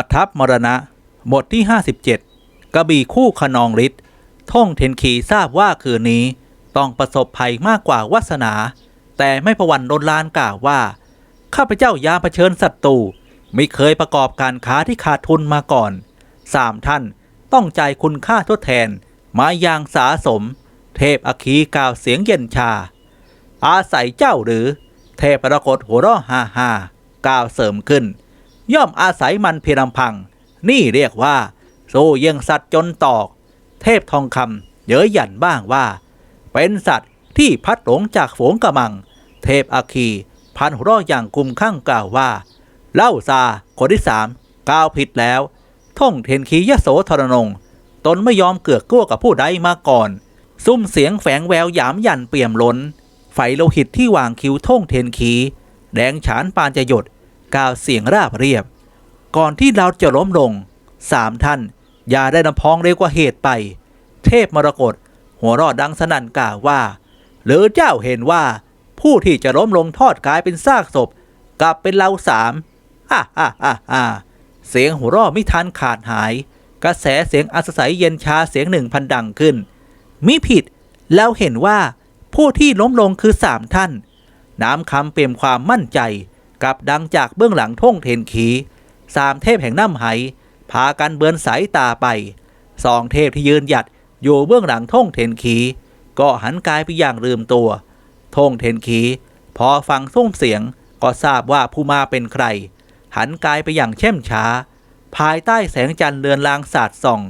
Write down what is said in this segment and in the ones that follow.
ประทับมรณะ บทที่ 57 กระบี่คู่ขนองฤทธิ์ท่องเทนขีทราบว่าคืนนี้ต้องประสบภัยมากกว่าวาสนา แต่ไม่ประวันโดนลานกล่าวว่า ข้าพเจ้ายามเผชิญศัตรูไม่เคยประกอบการค้าที่ขาดทุนมาก่อนสามท่านต้องจ่ายคุณค่าทดแทนมาอย่างสาสม เทพอคีกล่าวเสียงเย็นชา อาศัยเจ้าหรือ เทพปรากฏหัวเราะฮ่าฮ่ากล่าวเสริมขึ้น ย่อมอาศัยมันเพียงลำพัง นี่เรียกว่า สู้เยี่ยงสัตว์จนตอก เทพทองคำเย้ยหยันบ้างว่า เป็นสัตว์ที่พัดหลงจากฝูงกระมัง เทพอาคี พันหัวเราะอย่างกุมข้างกล่าวว่า เล่าซาคนที่สามกล่าวผิดแล้ว ท่องเทนคียโสธรนง ตนไม่ยอมเกือกกลัวกับผู้ใดมาก่อน ซุ้มเสียงแฝงแววหยามหยันเปี่ยมล้น ไฟโลหิตที่วางคิ้วท่งเทนคี แดงฉานปานจะหยด กล่าวเสียงราบเรียบ ก่อนที่เราจะล้มลงสามท่านอย่าได้นำพองเร็วกว่าเหตุไป เทพมรกตหัวรอดดังสนั่นกล่าวว่า หรือเจ้าเห็นว่า ผู้ที่จะล้มลงทอดกายเป็นซากศพ กลับเป็นเราสามฮ่าฮ่าฮ่าฮ่าเสียงหัวราะไม่ทันขาดหาย กระแสเสียงอัศสัยเย็นชาเสียงหนึ่งพันดังขึ้นมิผิดแล้วเห็นว่าผู้ที่ล้มลงคือสามท่าน น้ำคำเปี่ยมความมั่นใจ กับดังจากเบื้องหลังท่งเทนขีสามเทพแห่งน้ำไหพากันเบือนสายตาไปสองเทพที่ยืนหยัดอยู่เบื้องหลังท่งเทนขีก็หันกายไปอย่างลืมตัวท่งเทนขีพอฟังซุ้มเสียงก็ทราบว่าผู้มาเป็นใคร หันกายไปอย่างเช่มช้า ภายใต้แสงจันทร์เลือนลางสาดส่อง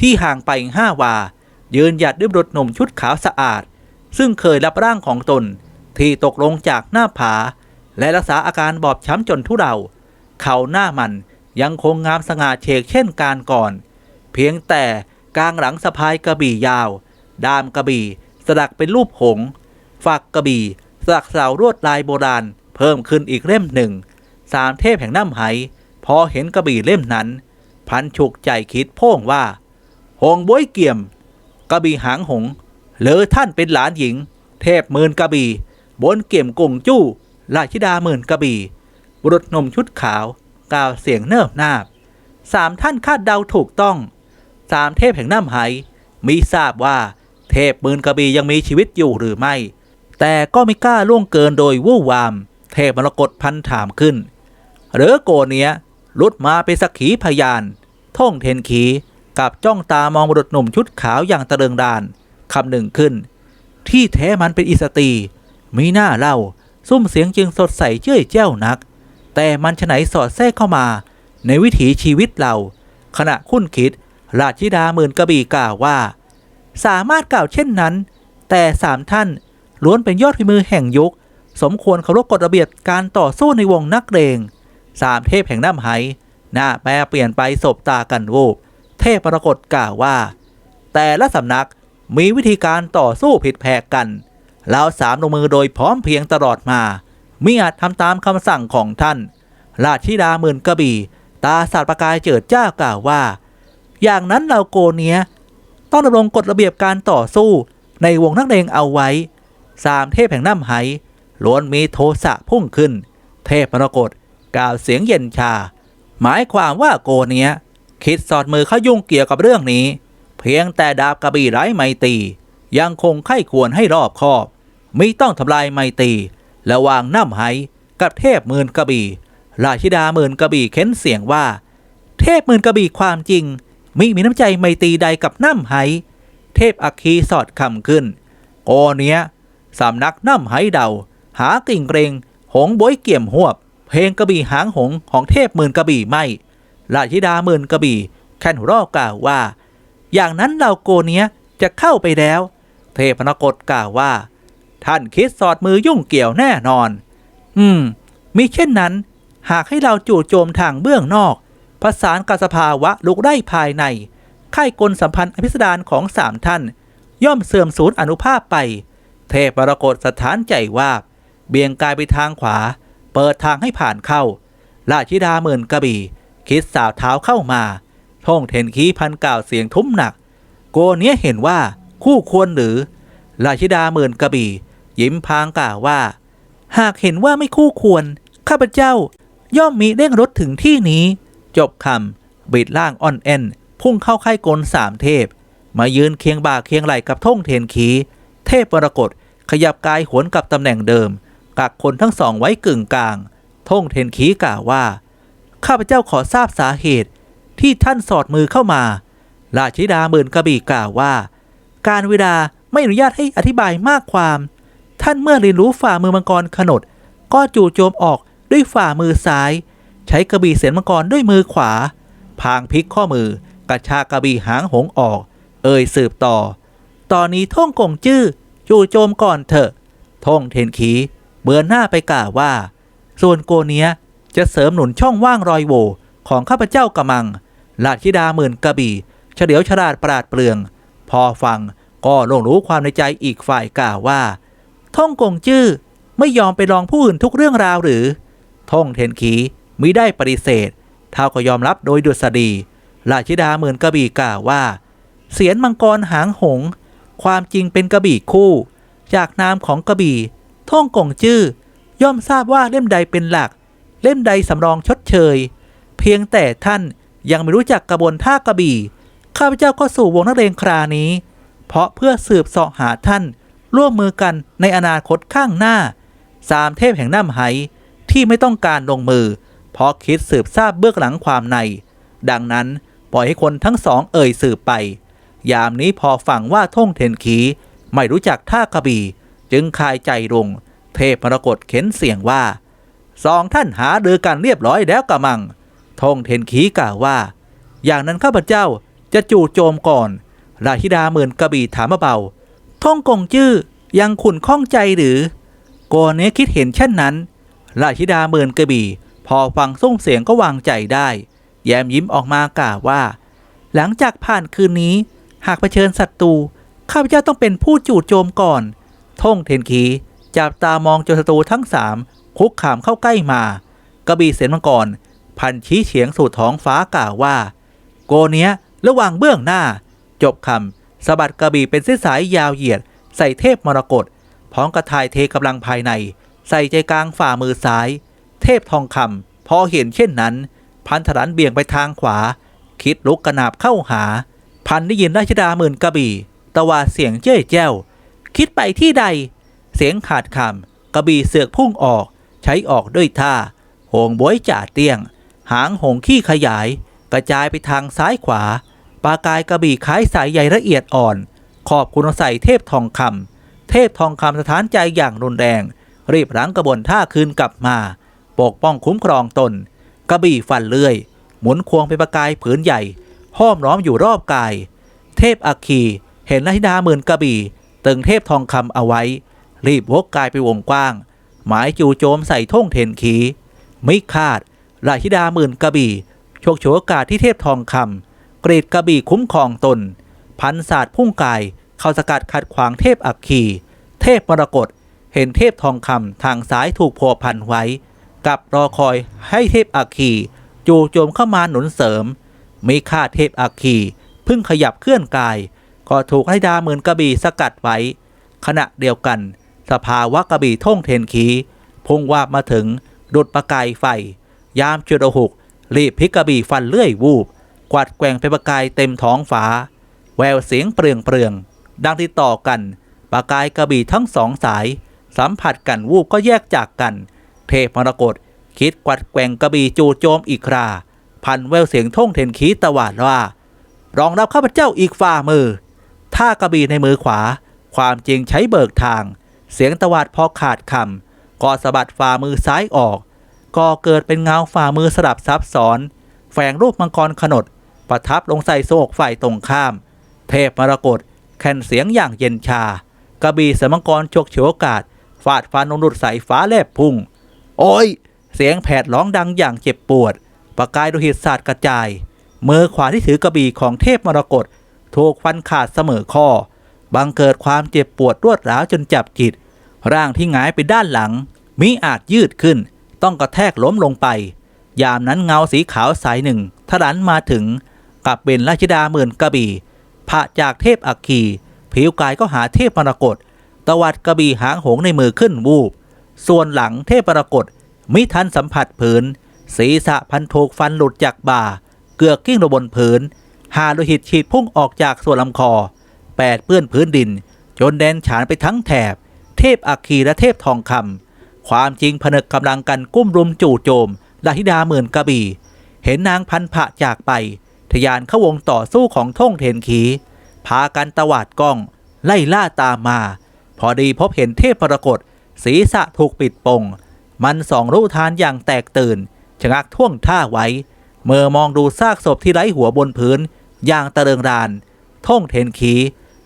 ที่ห่างไปห้าวา ยืนหยัดด้วยบุตรหนุ่มชุดขาวสะอาด ซึ่งเคยรับร่างของตนที่ตกลงจากหน้าผา และรักษาอาการบอบช้ำจนทุเรา เขาหน้ามันยังคงงามสง่าเฉกเช่นการก่อน เพียงแต่กลางหลังสะพายกระบี่ยาวดามกระบี่ สลักเป็นรูปหงส์ฝักกระบี่สลักเสาลวดลายโบราณ เพิ่มขึ้นอีกเล่มหนึ่ง สามเทพแห่งน้ำไหพอเห็นกระบี่เล่มนั้น พันฉุกใจคิดพ่งว่า หงบวยเกี่ยม กระบี่หางหงส์หรือท่านเป็นหลานหญิง เทพหมื่นกระบี่บนเกี่ยมกงจู้ ราชธิดาหมื่นกระบี่ บุรุษหนุ่มชุดขาว กล่าวเสียงเนิบนาบสามท่านคาดเดาถูกต้อง สามเทพแห่งน้ำไหมีทราบว่าเทพหมื่นกระบี่ยังมีชีวิตอยู่หรือไม่ แต่ก็ไม่กล้าล่วงเกินโดยวู่วาม เทพมรกตพันถามขึ้น หรือโกเนี้ยลุดมาเป็นสักขีพยาน ท่องเทนขีกับจ้องตามองบุรุษหนุ่มชุดขาวอย่างตะเริงดานคำหนึ่งขึ้น ที่แท้มันเป็นอิสตีมีหน้าเล่า ซุ้มเสียงจึงสดใสเจ้ยเจ้านัก แต่มันฉไหนสอดแทรกเข้ามา ในวิถีชีวิตเรา ขณะคุ้นคิด ราชิดาหมื่นกระบี่กล่าวว่า สามารถกล่าวเช่นนั้น แต่สามท่านล้วนเป็นยอดฝีมือแห่งยุค สมควรเคารพกฎระเบียบการต่อสู้ในวงนักเลงสามเทพแห่งน้ำไหหน้าแปรเปลี่ยนไปสบตากันวูบเทพปรากฏกล่าวว่า แต่ละสำนักมีวิธีการต่อสู้ผิดแผกกัน เราสามลงมือโดยพร้อมเพียงตลอดมามิอาจทำตามคำสั่งของท่าน ราชธิดาหมื่นกระบี่ ตาสาดประกายเจิดจ้ากล่าวว่า อย่างนั้นเราโกเนี้ย ต้องดำรงกฎระเบียบการต่อสู้ในวงนักเลงเอาไว้ สามเทพแห่งน้ำไหล้วนมีโทสะพุ่งขึ้น เทพมรกตกล่าวเสียงเย็นชา หมายความว่าโกเนี้ย คิดสอดมือเข้ายุ่งเกี่ยวกับเรื่องนี้ เพียงแต่ดาบกระบี่ไร้ไมตียังคงไข้ควรให้รอบคอบ มิต้องทำลายไมตีระวางน้ำไหกับเทพหมื่นกระบี่ราชิดาหมื่นกระบี่เค้นเสียงว่า เทพหมื่นกระบี่ความจริงมิมีน้ำใจไมตีใดกับน้ำไหเทพอัคคีสอดคำขึ้น โอเนี้ยสำนักน้ำไหเดา หากิ่งเกรงหงบวยเกี่ยมหวบ เพลงกระบี่หางหงของเทพหมื่นกระบี่ไม่ราชิดาหมื่นกระบี่แค่นหัวรอกล่าวว่า อย่างนั้นเราโกเนี้ยจะเข้าไปแล้ว เทพนกฏกล่าวว่า ท่านคิดสอดมือยุ่งเกี่ยวแน่นอน อืม มิเช่นนั้น หากให้เราจู่โจมทางเบื้องนอก ประสานกับสภาวะลุกได้ภายใน ค่ายกลสัมพันธ์อภิสดารของสามท่าน ย่อมเสื่อมสูญอนุภาพไป เทพมรากตสถานใจว่า เบี่ยงกายไปทางขวา เปิดทางให้ผ่านเข้า ราชิดาหมื่นกระบี่ คิดสาวเท้าเข้ามาท่องเทนคีพันกล่าวเสียงทุ้มหนัก โกเนี้ยเห็นว่าคู่ควรหรือ ราชิดาหมื่นกระบี่ ยิ้มพางกล่าวว่า หากเห็นว่าไม่คู่ควร ข้าพเจ้าย่อมมีเร่งรถถึงที่นี้ จบคำบิดล่างอ่อนแอนพุ่งเข้าค่ายกลสามเทพ มายืนเคียงบ่าเคียงไหล่กับท่งเทนขี เทพมรกตขยับกายหวนกับตำแหน่งเดิม กักคนทั้งสองไว้กึ่งกลาง ท่งเทนขีกล่าวว่า ข้าพเจ้าขอทราบสาเหตุที่ท่านสอดมือเข้ามา ราชิดาหมื่นกระบี่กล่าวว่า การเวลาไม่อนุญาตให้อธิบายมากความ ท่านเมื่อเรียนรู้ฝ่ามือมังกรขนด ก็จู่โจมออกด้วยฝ่ามือซ้าย ใช้กระบี่เสียนมังกรด้วยมือขวา พางพลิกข้อมือกระชากกระบี่หางหงออก เอ่ยสืบต่อ ตอนนี้ท่องกงจื้อจู่โจมก่อนเถอะ ท่องเทนขีเบือนหน้าไปกล่าวว่า ส่วนโกเนียจะเสริมหนุนช่องว่างรอยโหว่ของข้าพเจ้ากระมังราชธิดาหมื่นกระบี่เฉลียวฉลาดปราดเปลือง พอฟังก็ลงรู้ความในใจอีกฝ่ายกล่าวว่า ท่องกงจื้อไม่ยอมไปลองผู้อื่นทุกเรื่องราวหรือ ท่องเทนขีมิได้ปฏิเสธเท่าก็ยอมรับโดยดุษฎีราชิดาหมื่นกระบี่กล่าวว่า เสียนมังกรหางหง ความจริงเป็นกระบี่คู่ จากนามของกระบี่ท่องกงจื้อย่อมทราบว่าเล่มใดเป็นหลัก เล่มใดสำรองชดเชย เพียงแต่ท่านยังไม่รู้จักกระบวนท่ากระบี่ข้าพเจ้าก็สู่วงนักเรียนครานี้ เพราะเพื่อสืบเสาะหาท่าน ร่วมมือกันในอนาคตข้างหน้าสามเทพแห่งน้ำไหที่ไม่ต้องการลงมือ เพราะคิดสืบทราบเบื้องหลังความใน ดังนั้นปล่อยให้คนทั้งสองเอ่ยสืบไป ยามนี้พอฟังว่าท่งเทนขีไม่รู้จักท่ากระบี่จึงคายใจลง เทพมรกตเข็นเสียงว่าสองท่านหาเดือกันเรียบร้อยแล้วกระมังทงเทนขีกล่าวว่า อย่างนั้นข้าพเจ้าจะจู่โจมก่อน ราชิดาหมื่นกระบี่ถามเบา ท่องกงจื้อยังขุนข้องใจหรือโกเนี้ยคิดเห็นเช่นนั้น ราชิดาหมื่นกระบี่ พอฟังส่งเสียงก็วางใจได้ แย้มยิ้มออกมากล่าวว่า หลังจากผ่านคืนนี้ หากเผชิญศัตรูข้าพเจ้าต้องเป็นผู้จู่โจมก่อน ท่งเทนขีจับตามองจนศัตรูทั้งสามคุกขามเข้าใกล้มากระบี่เสียนมังกรพันชี้เฉียงสู่ท้องฟ้ากล่าวว่า โกเนี้ยระว่างเบื้องหน้า จบคำ สะบัดกระบี่เป็นเส้นสายยาวเหยียด ใส่เทพมรกตพร้อมกระทายเทกำลังภายใน ใส่ใจกลางฝ่ามือซ้าย เทพทองคำพอเห็นเช่นนั้น พันธรันเบี่ยงไปทางขวา คิดลุกกระนาบเข้าหา พันได้ยินราชดาหมื่นกระบี่ตะวาเสียงเจ้ยแจ้ว คิดไปที่ใด เสียงขาดคำกระบี่เสือกพุ่งออก ใช้ออกด้วยท่าหงบวยจ่าเตี้ยง หางหงขี้ขยาย กระจายไปทางซ้ายขวา ปากายกระบี่คล้ายสายใยละเอียดอ่อน ขอบคุณใส่เทพทองคำเทพทองคำสถานใจอย่างรุนแรง รีบรั้งกระบวนท่าคืนกลับมา ปกป้องคุ้มครองตน กระบี่ฟันเลื่อย หมุนควงเป็นประกายผืนใหญ่ ห้อมล้อมอยู่รอบกาย เทพอัคคีเห็นราชดาหมื่นกระบี่ ตึงเทพทองคำเอาไว้ รีบวกกายไปวงกว้าง หมายจู่โจมใส่ท่งเทนขี ไม่คาดราชิดาหมื่นกระบี่โชคโฉวโอกาสที่เทพทองคำ กรีดกระบี่คุ้มครองตน พันศาสตร์พุ่งกาย เข้าสกัดขัดขวางเทพอัคคีเทพมรกตเห็นเทพทองคำทางซ้ายถูกพัวพันไว้ กับรอคอยให้เทพอัคคีจู่โจมเข้ามาหนุนเสริม มีคาเทพอัคคีเพิ่งขยับเคลื่อนกาย ก็ถูกให้ดาหมื่นกระบี่สกัดไว้ ขณะเดียวกัน สภาวะกระบี่ท่งเทนขีพุ่งว่ามาถึงดุดประกายไฟ ยามจุดหกรีบพิกกระบี่ฟันเลื่อยวูบ วาดแกว่งเป็นประกายเต็มท้องฟ้า แววเสียงเปลืองเปลืองดังติดต่อกัน ประกายกระบี่ทั้งสองสาย สัมผัสกันวูบก็แยกจากกัน เทพมรกตคิดกวัดแกว่งกระบี่จู่โจมอีกครา พันแววเสียงท่งเทนขีตวาดว่ารองรับข้าพเจ้าอีกฝ่ามือ ท่ากระบี่ในมือขวา ความจริงใช้เบิกทาง เสียงตวาดพอขาดคำก็สะบัดฝ่ามือซ้ายออก ก็เกิดเป็นเงาฝ่ามือสลับซับซ้อน แฝงรูปมังกรขนด ประทับลงใส่โศกฝ่ายตรงข้าม เทพมรกตแข่นเสียงอย่างเย็นชากระบี่สมังกรฉกเฉวยโอกาสฟาดฟันลงดุดใส่ฟ้าแลบพุ่ง โอ้ย เสียงแผดร้องดังอย่างเจ็บปวด ประกายโลหิตสาดกระจาย มือขวาที่ถือกระบี่ของเทพมรกตถูกฟันขาดเสมอข้อ บังเกิดความเจ็บปวดรวดร้าวจนจับจิต ร่างที่หงายไปด้านหลัง มิอาจยืดขึ้น ต้องกระแทกล้มลงไป ยามนั้นเงาสีขาวสายหนึ่งทะลันมาถึง กับเป็นราชดาหมื่นกระบี่พระจากเทพอัคคี ผิวกายก็หาเทพมรกตตวัดกระบี่หางหงในมือขึ้นวูบ ส่วนหลังเทพมรกตมิทันสัมผัสผืน ศีรษะพันถูกฟันหลุดจากบ่า เกือกกิ้งลงบนพื้นหาโลหิตฉีดพุ่งออกจากส่วนลำคอแปดเปื้อนพื้นดิน จนแดนฉานไปทั้งแถบ เทพอัคคีและเทพทองคำความจริงผนึกกำลังกันกุ้มรุมจู่โจมลาธิดาหมื่นกระบี่เห็นนางพันผะจากไป ทยานเข้าวงต่อสู้ของท่งเทนขีพากันตวาดกล้อง ไล่ล่าตามมา พอดีพบเห็นเทพมรากตศีรษะถูกปิดปง มันสองรู้ทานอย่างแตกตื่นชะงักท่วงท่าไว้ เมื่อมองดูซากศพที่ไร้หัวบนพื้น อย่างตะเริงราน ท่งเทนขี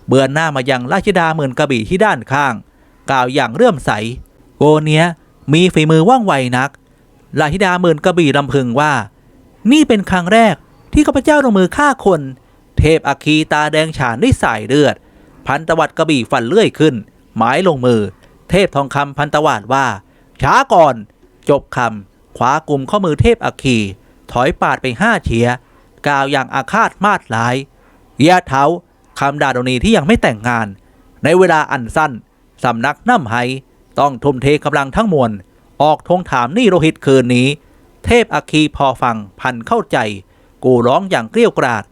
เบือนหน้ามายังราชดาหมื่นกระบี่ที่ด้านข้าง กล่าวอย่างเรื่อมใส โกเนี้ยมีฝีมือว่องไวนักราชดาหมื่นกระบี่ลำพึงว่า นี่เป็นครั้งแรก ที่ข้าพเจ้าลงมือฆ่าคน เทพอัคีตาแดงฉานด้วยสายเลือด พันตวัดกระบี่ฟันเลื่อยขึ้น หมายลงมือ เทพทองคำพันตวัดว่า ช้าก่อน จบคำขวากลุ่มข้อมือเทพอัคีถอยปาดไปห้าเฉียกล่าวอย่างอาฆาตมาดร้ายเยะเท้าคำด่าดนีที่ยังไม่แต่งงาน ในเวลาอันสั้นสำนักน้ำไห้ต้องทุ่มเทกำลังทั้งมวลออกทงถามนี่โรหิตคืนนี้ เทพอัคีพอฟังพันเข้าใจ กูร้องอย่างเกลี้ยวกราด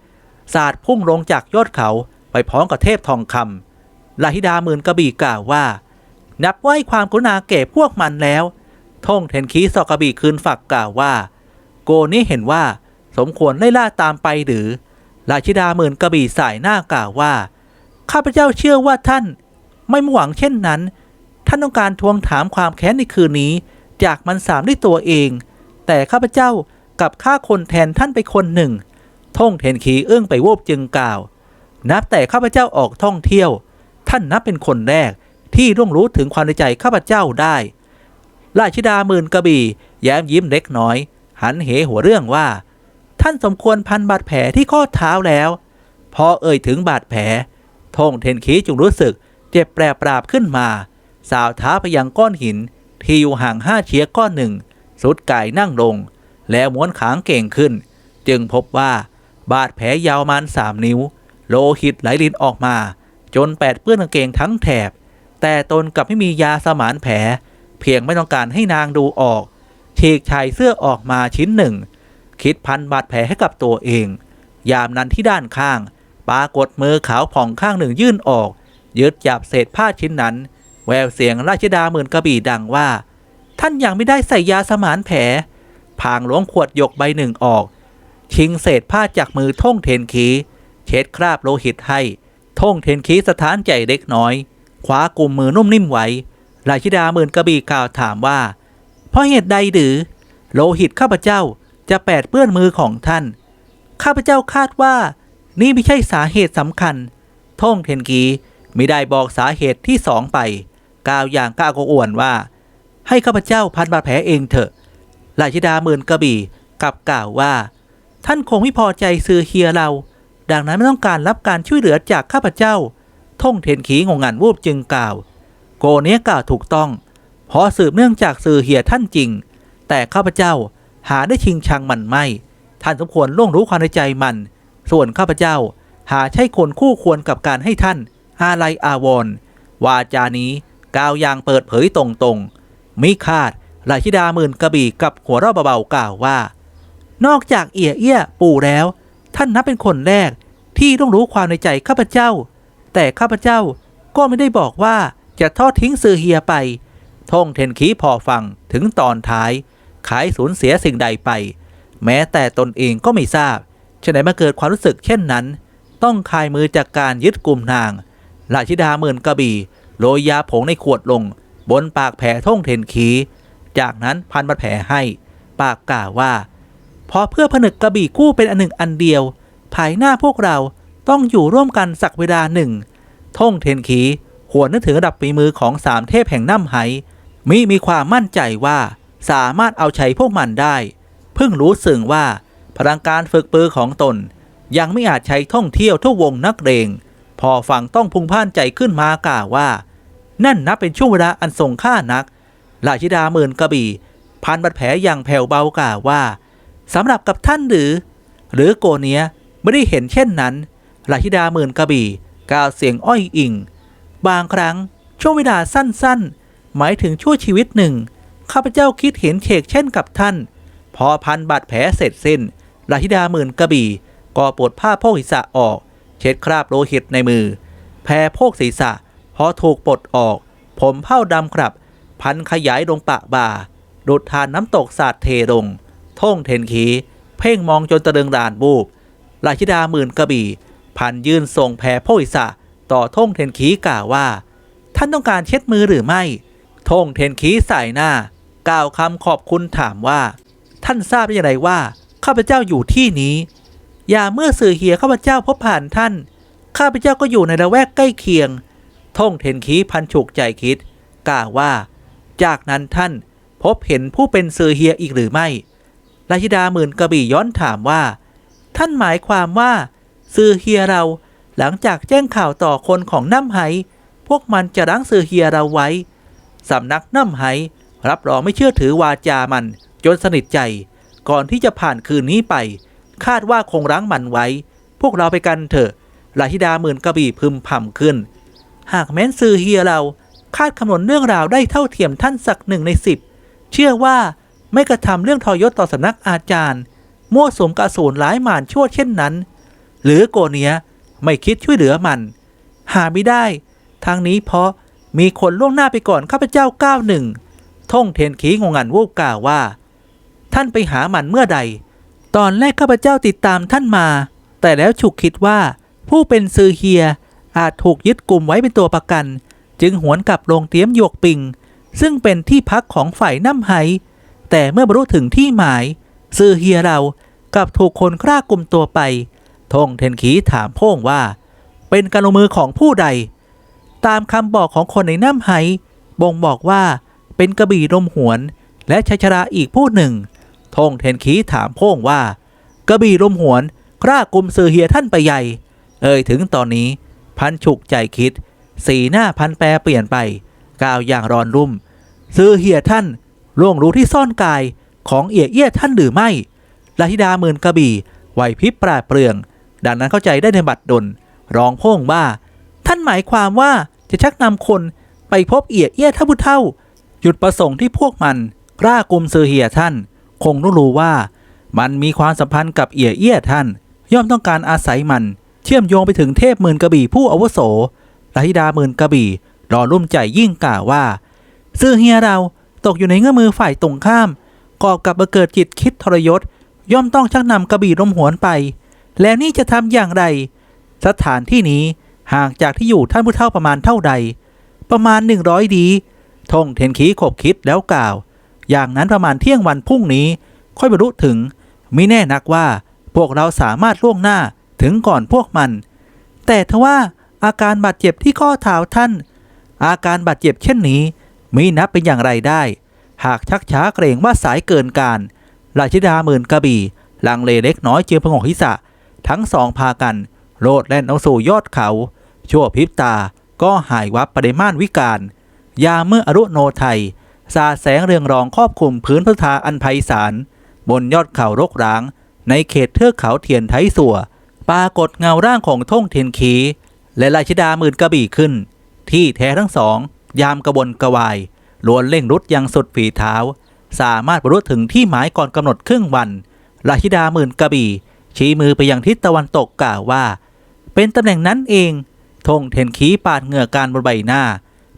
สาดพุ่งลงจากยอดเขาไปพร้อมกับเทพทองคำลาฮิดาหมื่นกระบี่กล่าวว่า นับไหว้ความกรุณาแก่พวกมันแล้วท่งเทนคีสอกกระบี่คืนฝักกล่าวว่า โกนี้เห็นว่าสมควรไล่ล่าตามไปหรือ ราชิดาหมื่นกระบี่สายหน้ากล่าวว่า ข้าพเจ้าเชื่อว่าท่าน ไม่หวังเช่นนั้น ท่านต้องการทวงถามความแค้นในคืนนี้ จากมันสามด้วยตัวเอง แต่ข้าพเจ้า กับฆ่าคนแทนท่านไปคนหนึ่ง ท่งเทนขีเอื้องไปโวบจึงกล่าว นับแต่ข้าพเจ้าออกท่องเที่ยว ท่านนับเป็นคนแรกที่ร่วงรู้ถึงความในใจข้าพเจ้าได้ ราชิดาหมื่นกระบี่แย้มยิ้มเล็กน้อย หันเหหัวเรื่องว่า ท่านสมควรพันบาดแผลที่ข้อเท้าแล้ว พอเอ่ยถึงบาดแผลท่งเทนขีจึงรู้สึกเจ็บแปรปราบขึ้นมา สาวเท้าไปยังก้อนหิน ที่อยู่ห่างห้าเชียก้อนหนึ่ง สุดกายนั่งลง แล้วม้วนขางเก่งขึ้น จึงพบว่าบาดแผลยาวมันสามนิ้ว โลหิตไหลลินออกมา จนแปดเปื้อนกางเกงทั้งแถบ แต่ตนกลับไม่มียาสมานแผล เพียงไม่ต้องการให้นางดูออก ฉีกชายเสื้อออกมาชิ้นหนึ่ง คิดพันบาดแผลให้กับตัวเอง ยามนั้นที่ด้านข้างปรากฏมือขาวผ่องข้างหนึ่งยื่นออกยึดจับเศษผ้าชิ้นนั้น แววเสียงราชดาหมื่นกระบี่ดังว่า ท่านยังไม่ได้ใส่ยาสมานแผล พางหลวงขวดหยกใบหนึ่งออก ชิงเศษผ้าจากมือท่งเทนขีเช็ดคราบโลหิตให้ท่งเทนขีสถานใจเล็กน้อยคว้ากลุ่มมือนุ่มนิ่มไว้ราชิดาหมื่นกระบี่กล่าวถามว่า เพราะเหตุใดหรือ โลหิตข้าพเจ้าจะแปดเปื้อนมือของท่าน ข้าพเจ้าคาดว่า นี่ไม่ใช่สาเหตุสำคัญ ท่งเทนกีไม่ได้บอกสาเหตุที่สองไป กล่าวอย่างก้าโกอ่วนว่า ให้ข้าพเจ้าพันบาดแผลเองเถอะ ราชิดาหมื่นกระบี่กลับกล่าวว่า ท่านคงไม่พอใจซื้อเฮียเรา ดังนั้นไม่ต้องการรับการช่วยเหลือจากข้าพเจ้า ท่งเทนขีงงงันวูบจึงกล่าว โกเนี้ยกล่าวถูกต้องเพราะสืบเนื่องจากซื้อเฮียท่านจริง แต่ข้าพเจ้าหาได้ชิงชังมันไม่ ท่านสมควรล่วงรู้ความในใจมัน ส่วนข้าพเจ้าหาใช่คนคู่ควรกับการให้ท่านอาลัยอาวรวาจานี้กล่าวอย่างเปิดเผยตรงๆมิคาด ราชิดาหมื่นกระบี่กับหัวเราะเบาๆกล่าวว่า นอกจากเอี่ยเอี้ยปู่แล้ว ท่านนับเป็นคนแรกที่ต้องรู้ความในใจข้าพเจ้า แต่ข้าพเจ้าก็ไม่ได้บอกว่าจะทอดทิ้งซือเฮียไป ท่งเทนขีพอฟังถึงตอนท้าย ขายสูญเสียสิ่งใดไป แม้แต่ตนเองก็ไม่ทราบฉะไหนมาเกิดความรู้สึกเช่นนั้น ต้องคายมือจากการยึดกลุ่มนางราชิดาหมื่นกระบี่โรยยาผงในขวดลง บนปากแผลท่งเทนขี จากนั้นพันบาดแผลให้ ปากกล่าวว่าพอเพื่อผนึกกระบี่คู่เป็นอันหนึ่งอันเดียว ภายหน้าพวกเราต้องอยู่ร่วมกันสักเวลาหนึ่ง ท่งเทนขีหวนนึกถึงระดับฝีมือของสามเทพแห่งน้ำไหมิมีความมั่นใจว่าสามารถเอาชัยพวกมันได้ เพิ่งรู้สึงว่าพลังการฝึกปือของตน ยังไม่อาจใช้ท่องเที่ยวทุกวงนักเรง พอฟังต้องพุงพ่านใจขึ้นมากล่าวว่า นั่นนับเป็นช่วงเวลาอันทรงค่านัก ราชิดาหมื่นกระบี่พันบาดแผลอย่างแผ่วเบากล่าวว่าสำหรับกับท่านหรือ หรือโกเนียไม่ได้เห็นเช่นนั้น ราชิดาหมื่นกระบี่กล่าวเสียงอ้อยอิง บางครั้งช่วงเวลาสั้นๆ หมายถึงชั่วชีวิตหนึ่ง ข้าพเจ้าคิดเห็นเฉกเช่นกับท่าน พอพันบาดแผลเสร็จสิ้น ราธิดาหมื่นกระบี่ก็ปลดผ้าโพกศีรษะออก เช็ดคราบโลหิตในมือแพรโพกศีรษะพอถูกปลดออก ผมเผ้าดำกลับ พันขยายลงปะบ่าดุดทานน้ำตกสาดเทลงท่งเทนขี เพ่งมองจนตะเลึงด่านบูบราชิดาหมื่นกระบี่ พันยืนส่งแพรโพกศีระต่อท่งเทนขีกล่าวว่า ท่านต้องการเช็ดมือหรือไม่ท่งเทนขีใส่หน้า กล่าวคำขอบคุณถามว่า ท่านทราบได้อย่างไรว่าข้าพเจ้าอยู่ที่นี้ อย่าเมื่อสื่อเหียข้าพเจ้าพบผ่านท่าน ข้าพเจ้าก็อยู่ในละแวกใกล้เคียงท่งเทนขีพันฉุกใจคิดกล่าวว่า จากนั้นท่านพบเห็นผู้เป็นสื่อเฮียอีกหรือไม่ราชิดาหมื่นกระบี่ย้อนถามว่า ท่านหมายความว่าสื่อเฮียเราหลังจากแจ้งข่าวต่อคนของน้ำไหพวกมันจะรั้งสื่อเฮียเราไว้สำนักน้ำไหรับรองไม่เชื่อถือวาจามันจนสนิทใจ ก่อนที่จะผ่านคืนนี้ไป คาดว่าคงรั้งมันไว้ พวกเราไปกันเถอะราธิดาหมื่นกระบี่พึมพำขึ้น หากแม้นซือเฮียเรา คาดคำนวณเรื่องราวได้เท่าเทียมท่านสักหนึ่งในสิบเชื่อว่าไม่กระทำเรื่องทอยศต่อสำนักอาจารย์ มั่วสมกระสูนหลายหมานชั่วเช่นนั้น หรือโกเนียไม่คิดช่วยเหลือมัน หาไม่ได้ ทางนี้เพราะมีคนล่วงหน้าไปก่อนข้าพเจ้าก้าวหนึ่งท่งเทนขีงงงันวูบกล่าวว่า ท่านไปหามันเมื่อใด ตอนแรกข้าพเจ้าติดตามท่านมา แต่แล้วฉุกคิดว่า ผู้เป็นซือเฮียอาจถูกยึดกลุ่มไว้เป็นตัวประกัน จึงหวนกลับโรงเตี้ยมหยวกปิง ซึ่งเป็นที่พักของฝ่ายน้ำไหแต่เมื่อบรรลุถึงที่หมาย ซือเฮียเรากลับถูกคนกล้ากลุ่มตัวไปทงเทนขีถามพ่งว่า เป็นการลงมือของผู้ใด ตามคำบอกของคนในน้ำไหบ่งบอกว่าเป็นกระบี่ลมหวน และชัยชราอีกผู้หนึ่งทงเทนขีถามพ่งว่า กระบี่ลมหวนกล้ากลุ่มซือเฮียท่านไปใหญ่ เอ่ยถึงตอนนี้พันฉุกใจคิด สีหน้าพันแปรเปลี่ยนไปกล่าวอย่างรอนรุ่ม ซือเฮียท่านล่วงรู้ที่ซ่อนกายของเอียเอี้ยท่านหรือไม่ลาธิดาหมื่นกระบี่ไหวพริบปราดเปรื่อง ดังนั้นเข้าใจได้ในบัดดลร้องโพ่งว่า ท่านหมายความว่าจะชักนำคนไปพบเอียเอี้ยท่าผู้เท่า หยุดประสงค์ที่พวกมันกล้ากลุ่มซือเฮียท่าน คงต้องรู้ว่า มันมีความสัมพันธ์กับเอียเอี้ยท่าน ย่อมต้องการอาศัยมัน เชื่อมโยงไปถึงเทพหมื่นกระบี่ผู้อาวุโส ลาธิดาหมื่นกระบี่รอรุ่มใจยิ่งกล่าวว่า ซื่อเฮียเราตกอยู่ในเงื้อมือฝ่ายตรงข้ามก่อกับเกิดจิตคิดทรยศ ย่อมต้องชักนำกระบี่ลมหวนไป แล้วนี่จะทำอย่างไร สถานที่นี้ห่างจากที่อยู่ท่านผู้เฒ่าประมาณเท่าใด ประมาณหนึ่งร้อยดีทงเทนขีขบคิดแล้วกล่าว อย่างนั้นประมาณเที่ยงวันพรุ่งนี้ ค่อยบรรลุถึงมิแน่นักว่าพวกเราสามารถล่วงหน้าถึงก่อนพวกมัน แต่ทว่า อาการบาดเจ็บที่ข้อเท้าท่าน อาการบาดเจ็บเช่นนี้มีนับเป็นอย่างไรได้ หากชักช้าเกรงว่าสายเกินการ ราชิดาหมื่นกระบี่ลังเลเล็กน้อยเจียมพงกหิสะทั้งสองพากัน โลดแล่นเอาสู่ยอดเขา ชั่วพริบตาก็หายวับประเดม่านวิการ ยาเมื่ออรุโนไทยสาแสงเรืองรองครอบคลุมพื้นพุทธาอันไพศาลบนยอดเขารกร้าง ในเขตเทือกเขาเทียนไทสัวปรากฏเงาร่างของท่งเทียนขี และราชิดาหมื่นกระบี่ขึ้น ที่แท้ทั้งสอง ยามกระบนกระวายล้วนเร่งรุดยังสุดฝีเท้า สามารถบรรลุถึงที่หมายก่อนกำหนดครึ่งวัน ราชิดาหมื่นกระบี่ ชี้มือไปยังทิศตะวันตกกล่าวว่า เป็นตำแหน่งนั้นเองธงเทนขีปาดเหงื่อการบนใบหน้า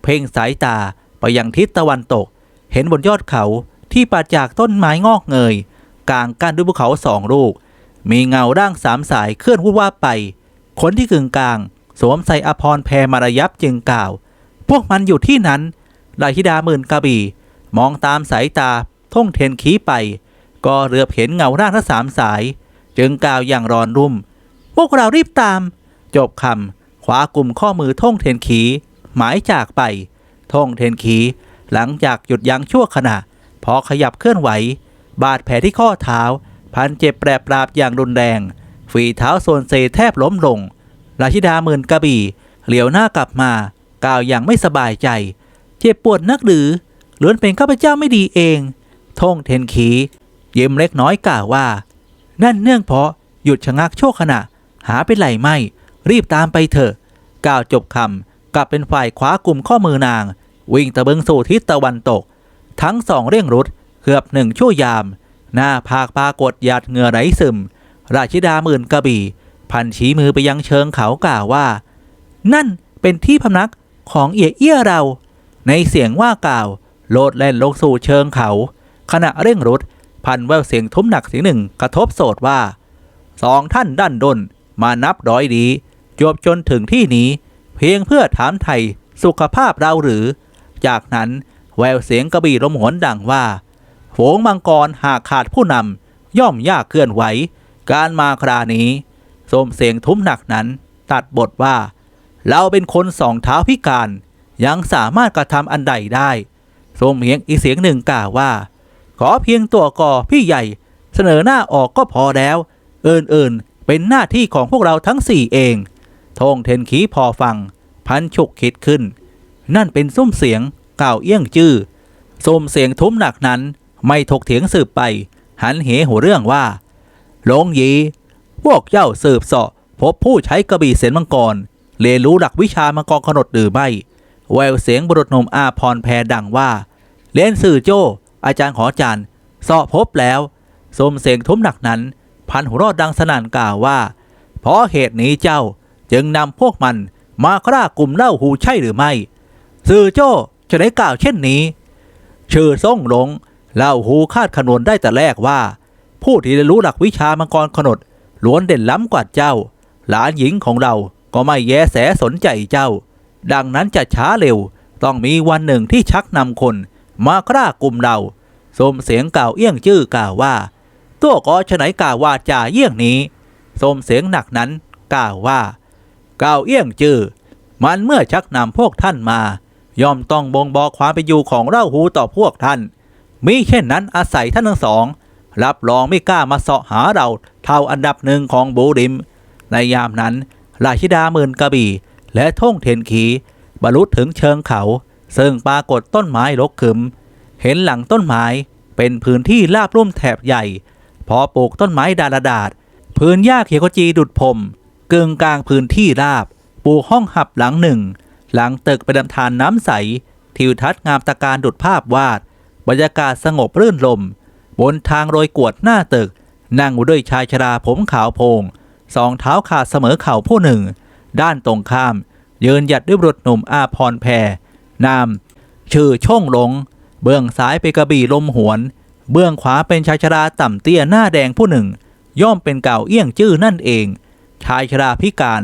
เพ่งสายตาไปยังทิศตะวันตก เห็นบนยอดเขาที่ปาดจากต้นไม้งอกเงย กลางกั้นด้วยภูเขาสองลูก มีเงาร่างสามสายเคลื่อนวุบวาบไป คนที่กึ่งกลาง สวมใส่อภรรแพรมารยับจึงกล่าว พวกมันอยู่ที่นั้นราชิดาหมื่นกระบี่ มองตามสายตาท่งเทนขีไป ก็เรือเห็นเงาร่างทั้งสามสาย จึงกล่าวอย่างรอนรุ่ม พวกเรารีบตาม จบคำขวากลุ่มข้อมือท่งเทนขี หมายจากไปท่งเทนขีหลังจากหยุดยั้งชั่วขณะ พอขยับเคลื่อนไหว บาดแผลที่ข้อเท้า พันเจ็บแปรปราบอย่างรุนแรง ฝีเท้าโซนเซแทบล้มลง ราชิดาหมื่นกระบี่ เหลียวหน้ากลับมา กล่าวอย่างไม่สบายใจ เจ็บปวดนักหรือล้วนเป็นข้าพเจ้าไม่ดีเองทงเทนขีเยิ้มเล็กน้อยกล่าวว่า นั่นเนื่องเพราะหยุดชะงักโชั่วขณะ หาเป็นไหลไม่ รีบตามไปเถอะกล่าวจบคำกลับเป็นฝ่ายคว้ากลุ่มข้อมือนาง วิ่งตะเบิงสู่ทิศตะวันตก ทั้งสองเร่งรุดเกือบหนึ่งชั่วยาม หน้าผากปรากฏหยาดเหงื่อไหลซึม ราชิดาหมื่นกระบี่ พันชี้มือไปยังเชิงเขากล่าวว่า นั่นเป็นที่พำนักของเอียเอี้ยเรา ในเสียงว่ากล่าว โลดแล่นลงสู่เชิงเขา ขณะเร่งรถ พันแววเสียงทุ้มหนักเสียงหนึ่งกระทบโสดว่าสองท่านด้านดนมานับร้อยดีจบจนถึงที่นี้ เพียงเพื่อถามไทยสุขภาพเราหรือ จากนั้นแววเสียงกระบี่ลมหวนดังว่าโฝงมังกรหากขาดผู้นำย่อมยากเคลื่อนไหว การมาครานี้ ส้มเสียงทุ้มหนักนั้น ตัดบทว่า เราเป็นคนสองเท้าพิการ ยังสามารถกระทำอันใดได้ส้มเฮียงอีกเสียงหนึ่งกล่าวว่า ขอเพียงตัวก่อพี่ใหญ่ เสนอหน้าออกก็พอแล้ว เอื่นๆเป็นหน้าที่ของพวกเราทั้งสี่เองทงเทนขีพอฟัง พันฉุกคิดขึ้น นั่นเป็นซุ้มเสียงกล่าวเอี้ยงจื้อซุ้มเสียงทุ้มหนักนั้น ไม่ถกเถียงสืบไป หันเหหัวเรื่องว่าหลงยี พวกเจ้าสืบสาะพบผู้ใช้กระบี่เสนมังกร เรียนรู้หลักวิชามังกรขนดหรือไม่ แววเสียงบรุษนมอาพรแพรดังว่าเล่นสื่อโจ อาจารย์ขอจานเสาะพบแล้วสมเสียงทุ้มหนักนั้น พันหัวรอดดังสนั่นกล่าวว่า เพราะเหตุนี้เจ้าจึงนำพวกมันมาคร่ากลุ่มเล่าหูใช่หรือไม่ สื่อโจ้จะได้กล่าวเช่นนี้ชื่อส่งหลงเล่าหูคาดคะนวนได้แต่แรกว่า ผู้ที่ได้รู้หลักวิชามังกรขนด ล้วนเด่นล้ำกว่าเจ้า หลานหญิงของเราก็ไม่แยแสสนใจเจ้า ดังนั้นจะช้าเร็ว ต้องมีวันหนึ่งที่ชักนำคน มาคร่ากลุ่มเราสมเสียงกล่าวเอี้ยงจื้อกล่าวว่า ตัวก็ฉไหนกล่าวว่าจ่าเยี่ยงนี้สมเสียงหนักนั้นกล่าวว่ากล่าวเอี้ยงจื้อมันเมื่อชักนำพวกท่านมา ย่อมต้องบ่งบอกความเป็นอยู่ของเล่าหูต่อพวกท่านมิเช่นนั้นอาศัยท่านทั้งสอง รับรองไม่กล้ามาเสาะหาเราเท่าอันดับหนึ่งของบูริม ในยามนั้น ราชิดาหมื่นกระบี่ และท่งเทนขีบรรลุถึงเชิงเขา ซึ่งปรากฏต้นไม้รกขึมเห็นหลังต้นไม้เป็นพื้นที่ราบรุ่มแถบใหญ่ พอปลูกต้นไม้ดาราดาดพื้นหญ้าเขียวขจีดุดพรมกึ่งกลางพื้นที่ราบปลูกห้องหับหลังหนึ่ง หลังตึกเป็นลำธารน้ำใส ทิวทัศน์งามตะการดุดภาพวาด บรรยากาศสงบรื่นลม บนทางโรยกวดหน้าตึก นั่งอยู่ด้วยชายชราผมขาวโพงสองเท้าขาดเสมอเข่าผู้หนึ่ง ด้านตรงข้าม ยืนหยัดด้วยบุรุษหนุ่มอาพรแพรนาม ชื่อช่องหลง เบื้องซ้ายเป็นกระบี่ลมหวน เบื้องขวาเป็นชายชราต่ำเตี้ยหน้าแดงผู้หนึ่ง ย่อมเป็นเก่าเอี้ยงจื้อนั่นเอง ชายชราพิการ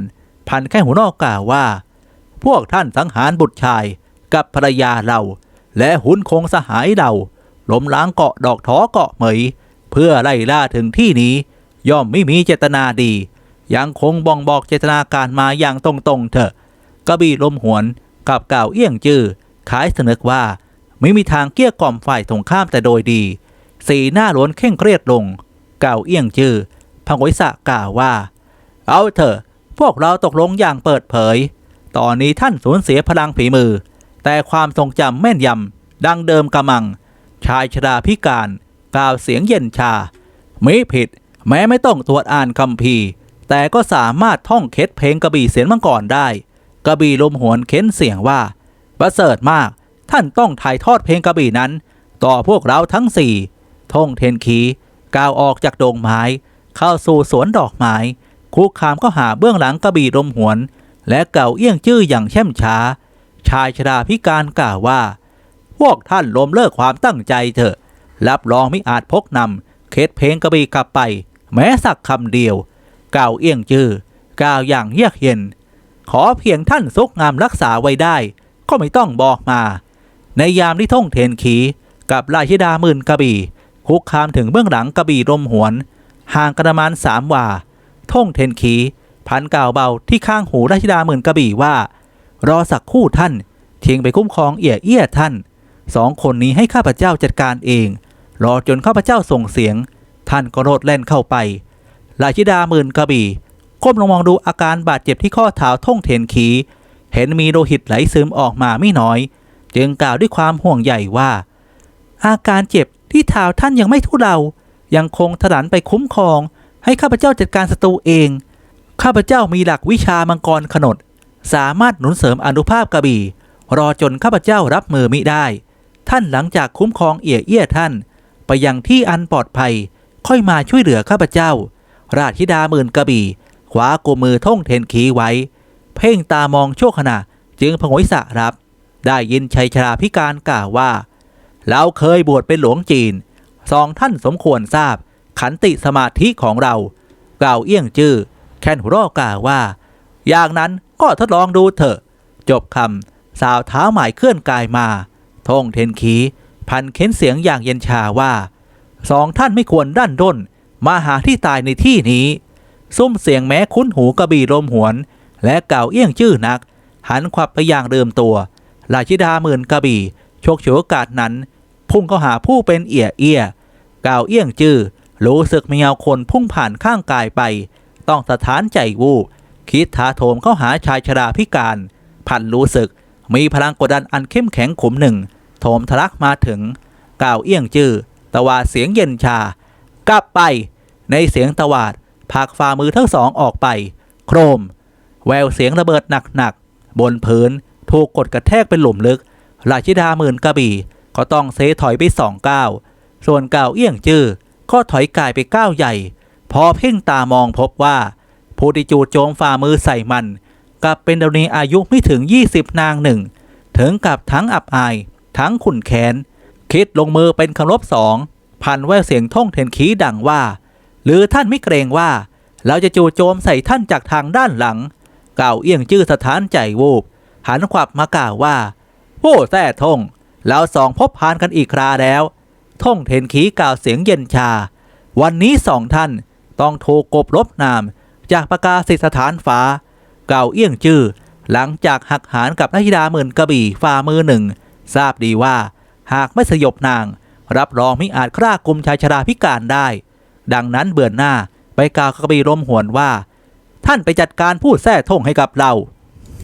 พันแค่หัวนอกกล่าวว่า พวกท่านสังหารบุตรชายกับภรรยาเรา และหุนคงสหายเรา ล้มล้างเกาะดอกท้อเกาะเหมย เพื่อไล่ล่าถึงที่นี้ ย่อมไม่มีเจตนาดี ยังคงบ่งบอกเจตนาการมาอย่างตรงๆเถอะกระบี่ลมหวนกับเก่าเอี้ยงจื้อขายเสนอว่า ไม่มีทางเกี้ยกล่อมฝ่ายตรงข้ามแต่โดยดี สีหน้าล้วนเคร่งเครียดลงเก่าเอี้ยงจื้อพังไวิสะกล่าวว่า เอาเถอะ พวกเราตกลงอย่างเปิดเผย ตอนนี้ท่านสูญเสียพลังผีมือ แต่ความทรงจำแม่นยำดังเดิมกระมัง ชายชราพิการ กล่าวเสียงเย็นชาไม่ผิด แม้ไม่ต้องตรวจอ่านคำพีแต่ก็สามารถท่องเคล็ดเพลงกระบี่เสียนมังกรได้ กระบี่ลมหวนเค้นเสียงว่าประเสริฐมาก ท่านต้องถ่ายทอดเพลงกระบี่นั้น ต่อพวกเราทั้งสี่ท่องเทนคีก้าวออกจากโดงไม้ เข้าสู่สวนดอกไม้คุกคามก็หาเบื้องหลังกระบี่ลมหวน และเก่าเอี้ยงจื้ออย่างแช่มช้า ชายชราพิการกล่าวว่า พวกท่านล้มเลิกความตั้งใจเถอะ รับรองไม่อาจพกนำเคสเพลงกระบี่กลับไป แม้สักคำเดียวกล่าวเอียงจื้อกล่าวอย่างเยือกเย็น ขอเพียงท่านซุกงามรักษาไว้ได้ ก็ไม่ต้องบอกมา ในยามที่ท่งเทนขีกับราชิดาหมื่นกระบี่คุกคามถึงเบื้องหลังกระบี่ลมหวน ห่างกันประมาณสามว่า ท่งเทนขีพันกล่าวเบาที่ข้างหูราชิดาหมื่นกระบี่ว่า รอสักคู่ท่านเทียงไปคุ้มครองเอี่ยเอี้ยท่าน สองคนนี้ให้ข้าพเจ้าจัดการเอง รอจนข้าพเจ้าส่งเสียง ท่านก็โรดแล่นเข้าไปราชิดาหมื่นกระบี่ก้มลงมองดูอาการบาดเจ็บที่ข้อเท้าท่งเทนขี เห็นมีโลหิตไหลซึมออกมาไม่น้อย จึงกล่าวด้วยความห่วงใหญ่ว่า อาการเจ็บที่เท้าท่านยังไม่ทุเลายังคงถลันไปคุ้มครอง ให้ข้าพเจ้าจัดการศัตรูเอง ข้าพเจ้ามีหลักวิชามังกรขนด สามารถหนุนเสริมอนุภาพกระบี่ รอจนข้าพเจ้ารับมือมิได้ ท่านหลังจากคุ้มครองเอี่ยเอี้ยท่าน ไปยังที่อันปลอดภัย ค่อยมาช่วยเหลือข้าพเจ้า ราชธิดาหมื่นกระบี่คว้ากุมมือท่งเทนขีไว้ เพ่งตามองโชั่วขณะจึงพงวิสะรับ ได้ยินชัยชราพิการกล่าวว่า เราเคยบวชเป็นหลวงจีนสองท่านสมควรทราบ ขันติสมาธิของเรา กล่าวเอี้ยงจื้อแค่นหัวรอกล่าวว่า อย่างนั้นก็ทดลองดูเถอะ จบคำสาวเท้าหมายเคลื่อนกายมา ท่งเทนขีพันเค้นเสียงอย่างเย็นชาว่าสองท่านไม่ควรดั้นด้น มาหาที่ตายในที่นี้ ซุ้มเสียงแม้คุ้นหูกระบี่ลมหวน และเก่าเอี้ยงจื้อนัก หันขวับไปอย่างเดิมตัวราชิดาหมื่นกระบี่โชคฉวยโอกาสนั้น พุ่งเข้าหาผู้เป็นเอี่ยเอี้ยเก่าเอี้ยงจื้อรู้สึกมีเงาคนพุ่งผ่านข้างกายไป ต้องสถานใจวูบคิดท้าโถมเข้าหาชายชราพิการ พันรู้สึกมีพลังกดดันอันเข้มแข็งขมหนึ่ง ถมทะลักมาถึงก่าวเอี้ยงจื้อตวาดเสียงเย็นชา กลับไปในเสียงตวาดผักฝ่ามือทั้งสองออกไป โครม แววเสียงระเบิดหนักๆบนพื้นถูกกดกระแทกเป็นหลุมลึก ราชิดาหมื่นกระบี่ ก็ต้องเซถอยไปสองก้าวส่วนก่าวเอี้ยงจื้อก็ถอยกายไปก้าวใหญ่ พอเพ่งตามองพบว่าผู้ที่จูโจมฝ่ามือใส่มัน กลับเป็นดาวนีอายุไม่ถึง 20 นางหนึ่ง ถึงกับทั้งอับอาย ทั้งขุนแค้น คิดลงมือเป็นคำรบสอง พันแววเสียงท่องเทนขีดังว่า หรือท่านไม่เกรงว่า เราจะจู่โจมใส่ท่านจากทางด้านหลังกล่าวเอี้ยงจื้อสถานใจวูบหันขวับมากล่าวว่าโอ้แท้ท่งเราสองพบพานกันอีกคราแล้ว ท่งเทนขีกล่าวเสียงเย็นชา วันนี้สองท่านต้องถูกกบลบนาม จากประกาศสิสถานฟ้า เก่าเอี้ยงจื้อหลังจากหักหานกับนักดาหมื่นกระบี่ฝ่ามือหนึ่ง ทราบดีว่า หากไม่สยบนาง รับรองมิอาจคร่ากลุมชายชราพิการได้ ดังนั้นเบื่อหน้าไปกล่าวกับกระบี่มหวนว่า ท่านไปจัดการผู้แท้ท่งให้กับเรา